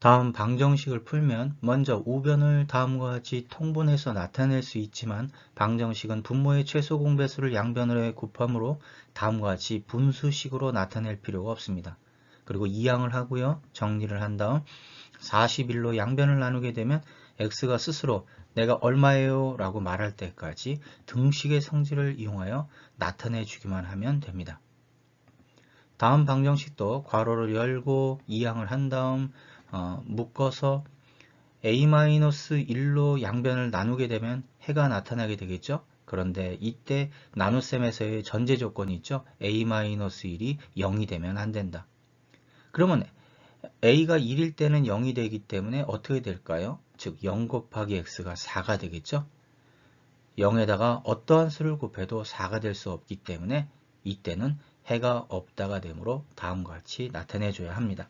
다음 방정식을 풀면 먼저 우변을 다음과 같이 통분해서 나타낼 수 있지만 방정식은 분모의 최소 공배수를 양변으로 의 곱함으로 다음과 같이 분수식으로 나타낼 필요가 없습니다. 그리고 이항을 하고요. 정리를 한 다음 41로 양변을 나누게 되면 x가 스스로 내가 얼마예요 라고 말할 때까지 등식의 성질을 이용하여 나타내 주기만 하면 됩니다. 다음 방정식도 괄호를 열고 이항을 한 다음 어, 묶어서 a-1로 양변을 나누게 되면 해가 나타나게 되겠죠. 그런데 이때 나눗셈에서의 전제 조건이 있죠. a-1이 0이 되면 안 된다. 그러면 a가 1일 때는 0이 되기 때문에 어떻게 될까요? 즉 0 곱하기 x가 4가 되겠죠. 0에다가 어떠한 수를 곱해도 4가 될 수 없기 때문에 이때는 해가 없다가 되므로 다음과 같이 나타내 줘야 합니다.